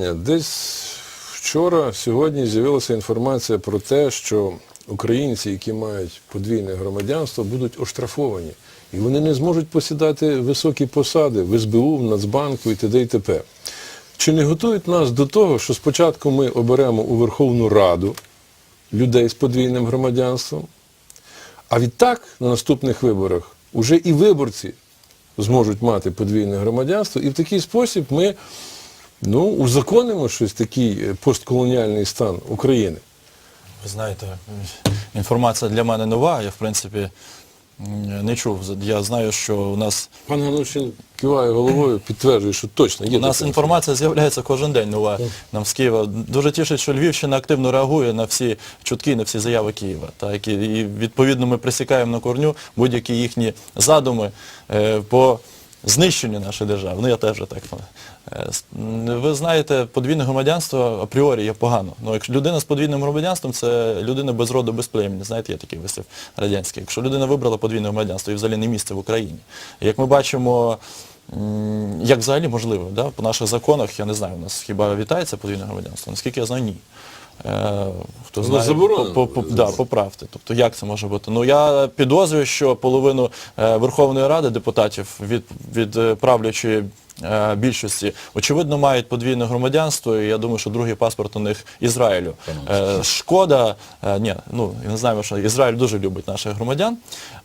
Десь вчора, сьогодні з'явилася інформація про те, що українці, які мають подвійне громадянство, будуть оштрафовані. І вони не зможуть посідати високі посади в СБУ, в Нацбанку і т.д. і т.п. Чи не готують нас до того, що спочатку ми оберемо у Верховну Раду людей з подвійним громадянством, а відтак на наступних виборах уже і виборці зможуть мати подвійне громадянство, і в такий спосіб ми ну, узаконимо щось такий е, постколоніальний стан України. Ви знаєте, інформація для мене нова, я в принципі не чув. Я знаю, що у нас, Пан Ганушин киває головою, підтверджує, що точно є у нас інформація з'являється кожен день нова нам з Києва. Дуже тішить, що Львівщина активно реагує на всі чутки, на всі заяви Києва. Так, і, і відповідно ми присікаємо на корню будь-які їхні задуми е, по знищенню нашої держави. Ну я теж так. Е, Ви знаєте, подвійне громадянство апріорі є погано. Ну, якщо людина з подвійним громадянством, це людина без роду, без племені. Знаєте, є такий вислів радянський. Якщо людина вибрала подвійне громадянство і взагалі не місце в Україні. Як ми бачимо, як взагалі можливо, да? по наших законах, я не знаю, у нас хіба вітається подвійне громадянство? Наскільки я знаю, ні. Е, Хто Воно знає, заборонено. по- да, поправте. Тобто як це може бути? Ну я підозрюю, що половину е, Верховної Ради депутатів від, від е, правлячої е, більшості очевидно мають подвійне громадянство, і я думаю, що другий паспорт у них Ізраїлю. Е, шкода, е, ні, ну не знаю, що Ізраїль дуже любить наших громадян.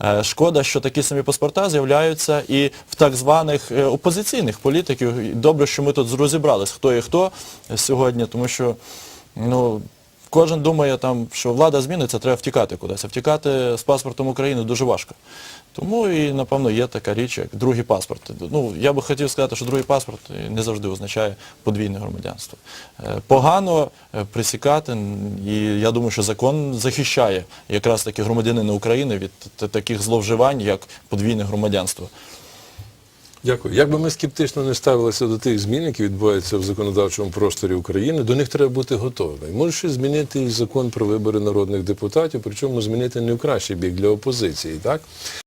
Е, шкода, що такі самі паспорта з'являються і в так званих опозиційних політиків. Добре, що ми тут розібрались, хто і хто сьогодні, тому що ну. Кожен думає, там, що влада зміниться, треба втікати кудись. А втікати з паспортом України дуже важко. Тому і, напевно, є така річ, як другий паспорт. Ну, я би хотів сказати, що другий паспорт не завжди означає подвійне громадянство. Е, Погано е, присікати, і я думаю, що закон захищає якраз таки громадянина України від таких зловживань, як подвійне громадянство. Дякую. Як би ми скептично не ставилися до тих змін, які відбуваються в законодавчому просторі України, до них треба бути готовими. Може змінити і закон про вибори народних депутатів, причому змінити не в кращий бік для опозиції, так?